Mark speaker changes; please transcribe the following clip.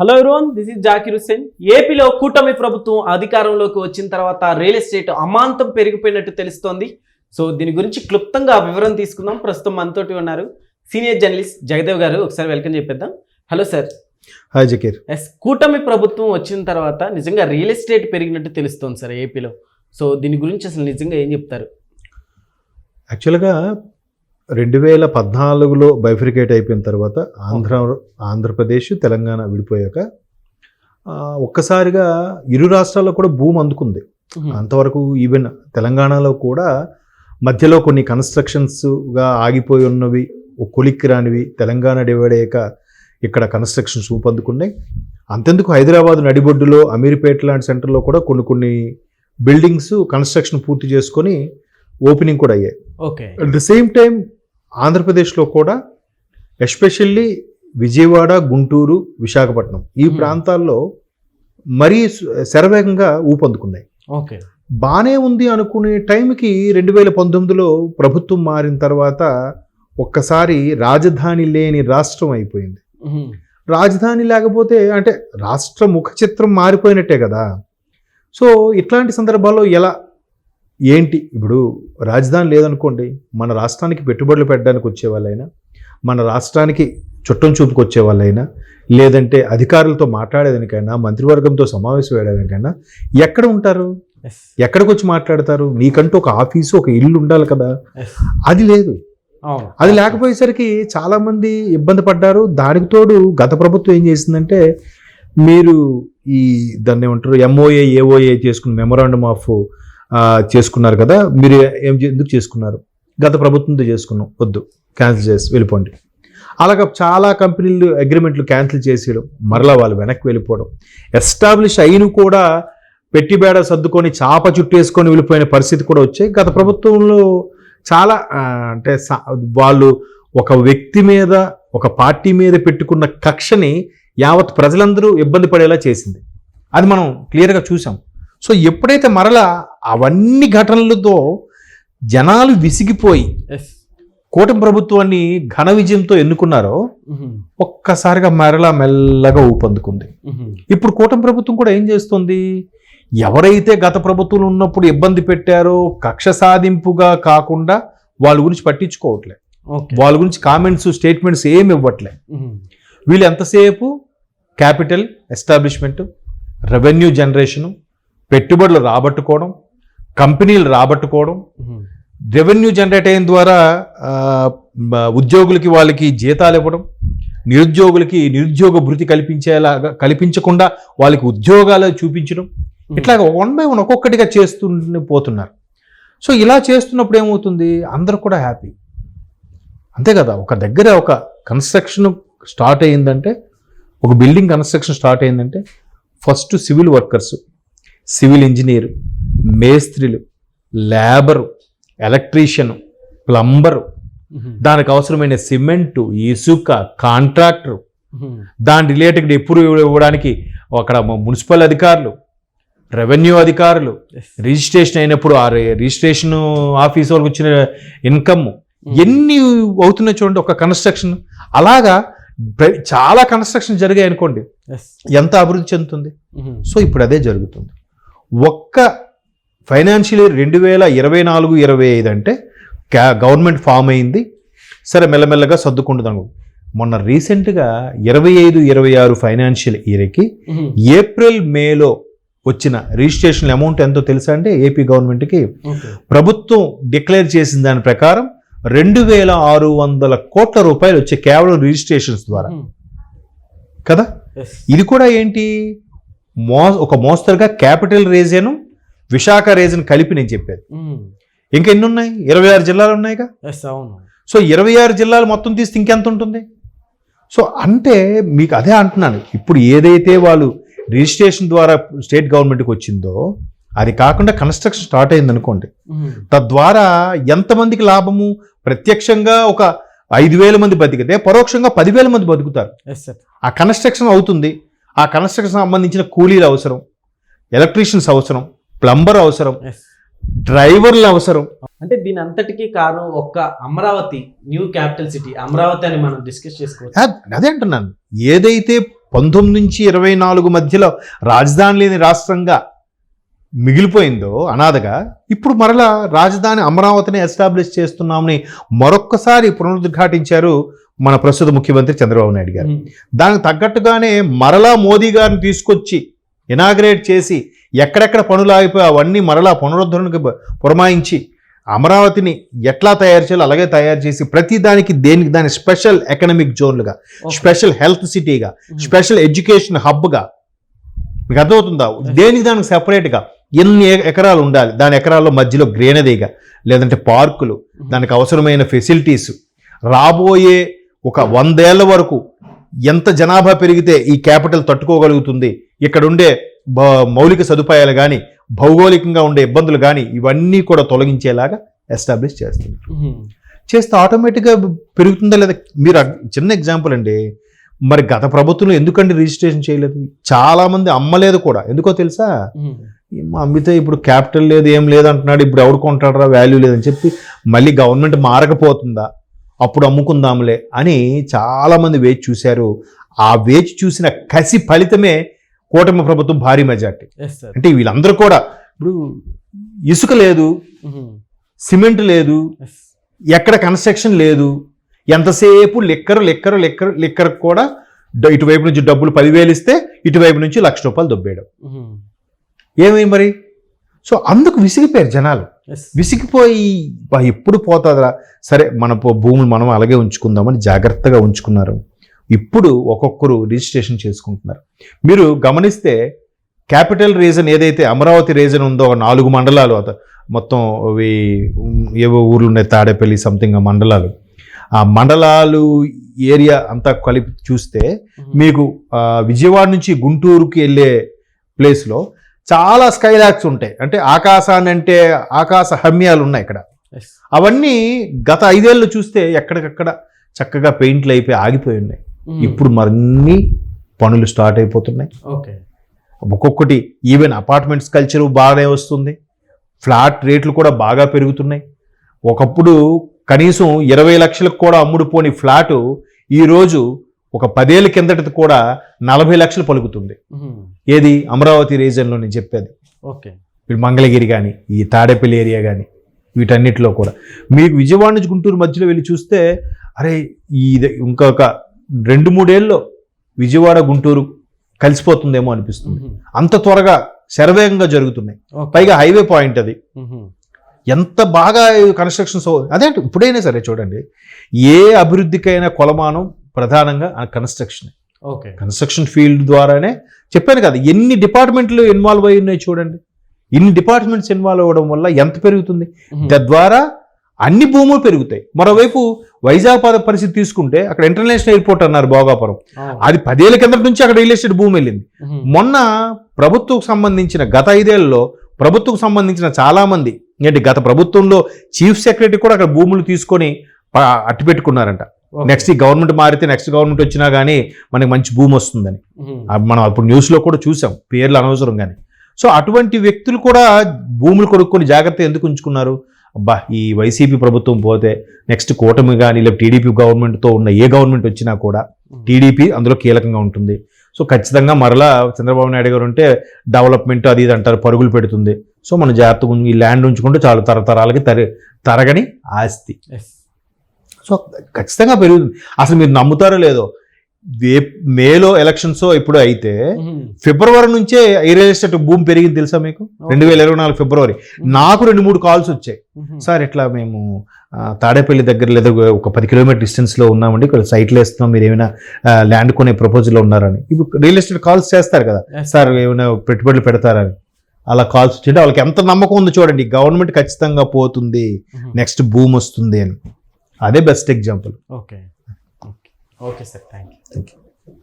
Speaker 1: Hello everyone this is Zakir Hussain ఏపీలో కూటమి ప్రభుత్వం అధికారంలోకి వచ్చిన తర్వాత రియల్ ఎస్టేట్ అమాంతం పెరిగిపోయినట్టు తెలుస్తోంది. సో దీని గురించి క్లుప్తంగా వివరణ తీసుకుందాం. ప్రస్తుతం మనతోటి ఉన్నారు సీనియర్ జర్నలిస్ట్ జగదేవ్ గారు. ఒకసారి వెల్కమ్ చెప్పేద్దాం. Hello sir
Speaker 2: hi Zakir
Speaker 1: yes కూటమి ప్రభుత్వం వచ్చిన తర్వాత నిజంగా రియల్ ఎస్టేట్ పెరిగినట్టు తెలుస్తోంది సార్ ఏపీలో సో దీని గురించి అసలు నిజంగా ఏం చెప్తారు?
Speaker 2: యాక్చువల్గా రెండు వేల పద్నాలుగులో బైఫ్రికేట్ అయిపోయిన తర్వాత ఆంధ్ర ఆంధ్రప్రదేశ్ తెలంగాణ విడిపోయాక ఒక్కసారిగా ఇరు రాష్ట్రాల్లో కూడా భూమి అందుకుంది. అంతవరకు ఈవెన్ తెలంగాణలో కూడా మధ్యలో కొన్ని కన్స్ట్రక్షన్స్గా ఆగిపోయి ఉన్నవి కొలిక్కి రానివి తెలంగాణ డివైడ్ అయ్యాక ఇక్కడ కన్స్ట్రక్షన్స్ ఊపందుకున్నాయి. అంతెందుకు హైదరాబాద్ నడిబొడ్డులో అమీర్పేట లాంటి సెంటర్లో కూడా కొన్ని కొన్ని బిల్డింగ్స్ కన్స్ట్రక్షన్ పూర్తి చేసుకొని ఓపెనింగ్ కూడా అయ్యాయి.
Speaker 1: Okay.
Speaker 2: At the same time ఆంధ్రప్రదేశ్లో కూడా ఎస్పెషల్లీ విజయవాడ గుంటూరు విశాఖపట్నం ఈ
Speaker 1: Hmm.
Speaker 2: ప్రాంతాల్లో మరీ శరవేగంగా ఊపందుకున్నాయి
Speaker 1: ఓకే.
Speaker 2: బాగానే ఉంది అనుకునే టైంకి రెండు వేల పంతొమ్మిదిలో ప్రభుత్వం మారిన తర్వాత ఒక్కసారి రాజధాని లేని రాష్ట్రం అయిపోయింది. రాజధాని లేకపోతే అంటే రాష్ట్ర ముఖ చిత్రం మారిపోయినట్టే కదా. సో ఇట్లాంటి సందర్భాల్లో ఎలా ఏంటి? ఇప్పుడు రాజధాని లేదనుకోండి మన రాష్ట్రానికి పెట్టుబడులు పెట్టడానికి వచ్చే వాళ్ళైనా మన రాష్ట్రానికి చుట్టం చూపుకు వచ్చే వాళ్ళైనా లేదంటే అధికారులతో మాట్లాడేదానికైనా మంత్రివర్గంతో సమావేశం వేయడానికైనా ఎక్కడ ఉంటారు? ఎక్కడికి వచ్చి మాట్లాడతారు? నీకంటూ ఒక ఆఫీసు ఒక ఇల్లు ఉండాలి కదా. అది లేదు. అది లేకపోయేసరికి చాలా మంది ఇబ్బంది పడ్డారు. దానికి తోడు గత ప్రభుత్వం ఏం చేసిందంటే మీరు ఈ దాన్ని ఏమంటారు ఎంఓఏ ఏఓఏ చేసుకున్న మెమరాండమ్ ఆఫ్ చేసుకున్నారు కదా మీరు ఏం ఎందుకు చేసుకున్నారు? గత ప్రభుత్వంతో చేసుకున్నాం వద్దు క్యాన్సిల్ చేసి వెళ్ళిపోండి. అలాగ చాలా కంపెనీలు అగ్రిమెంట్లు క్యాన్సిల్ చేసేయడం మరలా వాళ్ళు వెనక్కి వెళ్ళిపోవడం. ఎస్టాబ్లిష్ అయిన కూడా పెట్టిబేడ సర్దుకొని చాప చుట్టేసుకొని వెళ్ళిపోయిన పరిస్థితి కూడా వచ్చాయి. గత ప్రభుత్వంలో చాలా అంటే వాళ్ళు ఒక వ్యక్తి మీద ఒక పార్టీ మీద పెట్టుకున్న కక్షని యావత్ ప్రజలందరూ ఇబ్బంది పడేలా చేసింది. అది మనం క్లియర్గా చూసాం. సో ఎప్పుడైతే మరలా అవన్నీ ఘటనలతో జనాలు విసిగిపోయి కూటమి ప్రభుత్వాన్ని ఘన విజయంతో ఎన్నుకున్నారో ఒక్కసారిగా మరలా మెల్లగా ఊపందుకుంది ఇప్పుడు కూటమి ప్రభుత్వం కూడా ఏం చేస్తుంది? ఎవరైతే గత ప్రభుత్వంలో ఉన్నప్పుడు ఇబ్బంది పెట్టారో కక్ష సాధింపుగా కాకుండా వాళ్ళ గురించి పట్టించుకోవట్లే. వాళ్ళ గురించి కామెంట్స్ స్టేట్మెంట్స్ ఏమి ఇవ్వట్లే. వీళ్ళు ఎంతసేపు? క్యాపిటల్ ఎస్టాబ్లిష్మెంట్ రెవెన్యూ జనరేషను పెట్టుబడులు రాబట్టుకోవడం కంపెనీలు రాబట్టుకోవడం రెవెన్యూ జనరేట్ అయిన ద్వారా ఉద్యోగులకి వాళ్ళకి జీతాలు ఇవ్వడం నిరుద్యోగులకి నిరుద్యోగ భృతి కల్పించేలాగా కల్పించకుండా వాళ్ళకి ఉద్యోగాలు చూపించడం. ఇట్లాగ వన్ బై వన్ ఒక్కొక్కటిగా చేస్తూ పోతున్నారు. సో ఇలా చేస్తున్నప్పుడు ఏమవుతుంది? అందరూ కూడా హ్యాపీ. అంతే కదా ఒక దగ్గర ఒక కన్స్ట్రక్షన్ స్టార్ట్ అయ్యిందంటే ఒక building construction start అయ్యిందంటే first civil workers civil engineer మేస్త్రీలు labour electrician plumber. దానికి అవసరమైన సిమెంటు ఇసుక కాంట్రాక్టర్. దాని రిలేటెడ్ ఎప్పుడు ఇవ్వడానికి అక్కడ మున్సిపల్ అధికారులు రెవెన్యూ అధికారులు రిజిస్ట్రేషన్ అయినప్పుడు ఆ రి- రిజిస్ట్రేషన్ ఆఫీస్ వాళ్ళకి వచ్చిన ఇన్కమ్ ఎన్ని అవుతున్నాయి చూడండి ఒక కన్స్ట్రక్షన్. అలాగా చాలా కన్స్ట్రక్షన్ జరిగాయి అనుకోండి. ఎంత అభివృద్ధి చెందుతుంది? సో ఇప్పుడు అదే జరుగుతుంది. ఒక్క ఫైనాన్షియల్ ఇయర్ రెండు వేల ఇరవై నాలుగు ఇరవై ఐదు అంటే క్యా గవర్నమెంట్ ఫామ్ అయింది. సరే మెల్లమెల్లగా సర్దుకుంటుంది మొన్న రీసెంట్గా ఇరవై ఐదు ఇరవై ఆరు ఫైనాన్షియల్ ఇయర్కి ఏప్రిల్ మేలో వచ్చిన రిజిస్ట్రేషన్ అమౌంట్ ఎంతో తెలుసా అంటే ఏపీ గవర్నమెంట్కి? ప్రభుత్వం డిక్లేర్ చేసిన దాని ప్రకారం రెండు వేల ఆరు వందల కోట్ల రూపాయలు వచ్చే కేవలం రిజిస్ట్రేషన్స్ ద్వారా. కదా? ఇది కూడా ఏంటి? మో ఒక మోస్తరుగా క్యాపిటల్ రేజను విశాఖ రేజన్ కలిపి నేను చెప్పేది. ఇంకా ఎన్ని ఉన్నాయి ఇరవై ఆరు జిల్లాలు ఉన్నాయిగా?
Speaker 1: అవును.
Speaker 2: సో ఇరవై ఆరు జిల్లాలు మొత్తం తీస్తే ఇంకెంత ఉంటుంది? సో అంటే మీకు అదే అంటున్నాను. ఇప్పుడు ఏదైతే వాళ్ళు రిజిస్ట్రేషన్ ద్వారా స్టేట్ గవర్నమెంట్కి వచ్చిందో అది కాకుండా కన్స్ట్రక్షన్ స్టార్ట్ అయింది అనుకోండి తద్వారా ఎంతమందికి లాభము? ప్రత్యక్షంగా ఒక ఐదు వేల మంది బతికితే పరోక్షంగా పదివేల మంది బతుకుతారు. ఆ కన్స్ట్రక్షన్ అవుతుంది. ఆ కన్స్ట్రక్షన్ సంబంధించిన కూలీలు అవసరం ఎలక్ట్రీషియన్స్ అవసరం ప్లంబర్ అవసరం డ్రైవర్లు అవసరం.
Speaker 1: అంటే దీని అంతటికీ కారణం ఒక్క Amaravati new capital city Amaravati అని మనం డిస్కస్ చేసుకోవచ్చు.
Speaker 2: అదే అంటున్నాను. ఏదైతే పంతొమ్మిది నుంచి ఇరవై నాలుగు మధ్యలో రాజధాని లేని రాష్ట్రంగా మిగిలిపోయిందో అనాథగా ఇప్పుడు మరలా రాజధాని అమరావతిని ఎస్టాబ్లిష్ చేస్తున్నామని మరొక్కసారి పునరుద్ఘాటించారు మన ప్రస్తుత ముఖ్యమంత్రి చంద్రబాబు నాయుడు గారు. దానికి తగ్గట్టుగానే మరలా మోదీ గారిని తీసుకొచ్చి ఇనాగ్రేట్ చేసి ఎక్కడెక్కడ పనులు ఆగిపోయి అవన్నీ మరలా పునరుద్ధరణకు పురమాయించి అమరావతిని ఎట్లా తయారు చేయాలో అలాగే తయారు చేసి ప్రతి దానికి దేనికి దాని స్పెషల్ ఎకనామిక్ జోన్లుగా స్పెషల్ హెల్త్ సిటీగా స్పెషల్ ఎడ్యుకేషన్ హబ్గా. మీకు అర్థమవుతుందా? దేనికి దానికి సెపరేట్గా? ఎన్ని ఎకరాలు ఉండాలి? దాని ఎకరాల్లో మధ్యలో గ్రీనరీగా లేదంటే పార్కులు దానికి అవసరమైన ఫెసిలిటీస్. రాబోయే ఒక వందేళ్ళ వరకు ఎంత జనాభా పెరిగితే ఈ క్యాపిటల్ తట్టుకోగలుగుతుంది? ఇక్కడ ఉండే బ- మౌలిక సదుపాయాలు కానీ భౌగోళికంగా ఉండే ఇబ్బందులు కానీ ఇవన్నీ కూడా తొలగించేలాగా ఎస్టాబ్లిష్ చేస్తుంది. చేస్తే ఆటోమేటిక్గా పెరుగుతుందా లేదా? మీరు చిన్న ఎగ్జాంపుల్ అండి. మరి గత ప్రభుత్వంలో ఎందుకండి రిజిస్ట్రేషన్ చేయలేదు? చాలా మంది అమ్మలేదు కూడా. ఎందుకో తెలుసా? అమ్మితే ఇప్పుడు క్యాపిటల్ లేదు ఏం లేదు అంటున్నాడు ఇప్పుడు ఎవడు కొంటాడరా వాల్యూ లేదని చెప్పి మళ్ళీ గవర్నమెంట్ మారకపోతుందా? అప్పుడు అమ్ముకుందాంలే అని చాలా మంది వేచి చూశారు. ఆ వేచి చూసిన కసి ఫలితమే కూటమి ప్రభుత్వం భారీ మెజార్టీ. అంటే వీళ్ళందరూ కూడా ఇప్పుడు ఇసుక లేదు సిమెంట్ లేదు ఎక్కడ కన్స్ట్రక్షన్ లేదు ఎంతసేపు లిక్కర్ లిక్కర్ లిక్కర్ లిక్కర్ కూడా ఇటువైపు నుంచి డబ్బులు పదివేలు ఇస్తే ఇటువైపు నుంచి లక్ష రూపాయలు దొబ్బేయడం. ఏమై మరి? సో అందుకు విసిగిపోయారు జనాలు. విసిగిపోయి "బా, ఎప్పుడు పోతుందిరా? సరే మన భూములు మనం అలాగే ఉంచుకుందామని జాగ్రత్తగా ఉంచుకున్నారు. ఇప్పుడు ఒక్కొక్కరు రిజిస్ట్రేషన్ చేసుకుంటున్నారు. మీరు గమనిస్తే క్యాపిటల్ రీజన్ ఏదైతే అమరావతి రీజన్ ఉందో ఒక నాలుగు మండలాలు అత మొత్తం అవి ఏవో ఊర్లు ఉన్నాయి తాడేపల్లి సంథింగ్ ఆ మండలాలు. ఆ మండలాలు ఏరియా అంతా కలిపి చూస్తే మీకు విజయవాడ నుంచి గుంటూరుకి వెళ్ళే ప్లేస్లో చాలా స్కైలాక్స్ ఉంటాయి. అంటే ఆకాశాన్ని అంటే ఆకాశ హమ్యాలు ఉన్నాయి ఇక్కడ. అవన్నీ గత ఐదేళ్ళు చూస్తే ఎక్కడికక్కడ చక్కగా పెయింట్లు అయిపోయి ఆగిపోయి ఉన్నాయి. ఇప్పుడు మరిన్ని పనులు స్టార్ట్ అయిపోతున్నాయి.
Speaker 1: ఓకే.
Speaker 2: ఒక్కొక్కటి ఈవెన్ అపార్ట్మెంట్స్ కల్చర్ బాగానే వస్తుంది. ఫ్లాట్ రేట్లు కూడా బాగా పెరుగుతున్నాయి. ఒకప్పుడు కనీసం ఇరవై లక్షలకు కూడా అమ్ముడు పోని ఫ్లాటు ఈరోజు ఒక పదేళ్ళ కిందటిది కూడా నలభై లక్షలు పలుకుతుంది. ఏది? అమరావతి రీజన్లో నేను చెప్పేది.
Speaker 1: ఓకే.
Speaker 2: ఇప్పుడు మంగళగిరి కానీ ఈ తాడేపల్లి ఏరియా కానీ వీటన్నిటిలో కూడా. మీకు విజయవాడ నుంచి గుంటూరు మధ్యలో వెళ్ళి చూస్తే అరే ఇది ఇంకొక రెండు మూడేళ్ళలో విజయవాడ గుంటూరు కలిసిపోతుందేమో అనిపిస్తుంది. అంత త్వరగా శరవేగంగా జరుగుతున్నాయి. పైగా హైవే పాయింట్ అది. ఎంత బాగా కన్స్ట్రక్షన్స్ అదే అంటే ఇప్పుడైనా సరే చూడండి. ఏ అభివృద్ధికైనా కొలమానం ప్రధానంగా ఆ కన్స్ట్రక్షన్
Speaker 1: ఓకే.
Speaker 2: కన్స్ట్రక్షన్ ఫీల్డ్ ద్వారానే చెప్పాను కదా ఎన్ని డిపార్ట్మెంట్లు ఇన్వాల్వ్ అయి ఉన్నాయి చూడండి. ఇన్ని డిపార్ట్మెంట్స్ ఇన్వాల్వ్ అవ్వడం వల్ల ఎంత పెరుగుతుంది? తద్వారా అన్ని భూములు పెరుగుతాయి. మరోవైపు వైజాగ్ పద పరిస్థితి తీసుకుంటే అక్కడ ఇంటర్నేషనల్ ఎయిర్పోర్ట్ అన్నారు భోగాపురం. అది పదేళ్ళ కిందటి నుంచి అక్కడ రియల్ ఎస్టేట్ భూమి వెళ్ళింది. మొన్న ప్రభుత్వకు సంబంధించిన గత ఐదేళ్ళలో ప్రభుత్వకు సంబంధించిన చాలా మంది ఏంటి గత ప్రభుత్వంలో చీఫ్ సెక్రటరీ కూడా అక్కడ భూములు తీసుకొని అట్టు పెట్టుకున్నారంట. నెక్స్ట్ ఈ గవర్నమెంట్ మారితే నెక్స్ట్ గవర్నమెంట్ వచ్చినా కానీ మనకి మంచి భూమి వస్తుందని. మనం అప్పుడు న్యూస్లో కూడా చూసాం పేర్లు అనవసరం కానీ సో అటువంటి వ్యక్తులు కూడా భూములు కొనుక్కొని జాగ్రత్త ఎందుకు ఉంచుకున్నారు? అబ్బా ఈ వైసీపీ ప్రభుత్వం పోతే నెక్స్ట్ కూటమి కానీ లేదా టీడీపీ గవర్నమెంట్తో ఉన్న ఏ గవర్నమెంట్ వచ్చినా కూడా టీడీపీ అందులో కీలకంగా ఉంటుంది. సో ఖచ్చితంగా మరలా చంద్రబాబు నాయుడు గారు ఉంటే డెవలప్మెంట్ అది ఇది అంటారు పరుగులు పెడుతుంది. సో మనం జాగ్రత్తగా ఈ ల్యాండ్ ఉంచుకుంటే చాలు తరతరాలకి తరి తరగని ఆస్తి. సో ఖచ్చితంగా పెరుగుతుంది. అసలు మీరు నమ్ముతారో లేదో మేలో ఎలక్షన్స్ ఇప్పుడు అయితే ఫిబ్రవరి నుంచే ఈ రియల్ ఎస్టేట్ భూమి పెరిగింది తెలుసా మీకు? రెండు వేల ఇరవై నాలుగు ఫిబ్రవరి. నాకు రెండు మూడు కాల్స్ వచ్చాయి. సార్ ఇట్లా మేము తాడేపల్లి దగ్గర లేదా ఒక పది కిలోమీటర్ డిస్టెన్స్లో ఉన్నామండి. ఇక్కడ సైట్లు వేస్తున్నాం. మీరు ఏమైనా ల్యాండ్ కొనే ప్రపోజల్లో ఉన్నారని. ఇప్పుడు రియల్ ఎస్టేట్ కాల్స్ చేస్తారు కదా. సార్ ఏమైనా పెట్టుబడులు పెడతారని. అలా కాల్స్ వచ్చింటే వాళ్ళకి ఎంత నమ్మకం ఉందో చూడండి. గవర్నమెంట్ ఖచ్చితంగా పోతుంది. నెక్స్ట్ భూమి వస్తుంది అని. అదే best example
Speaker 1: okay. Okay okay sir thank you
Speaker 2: thank you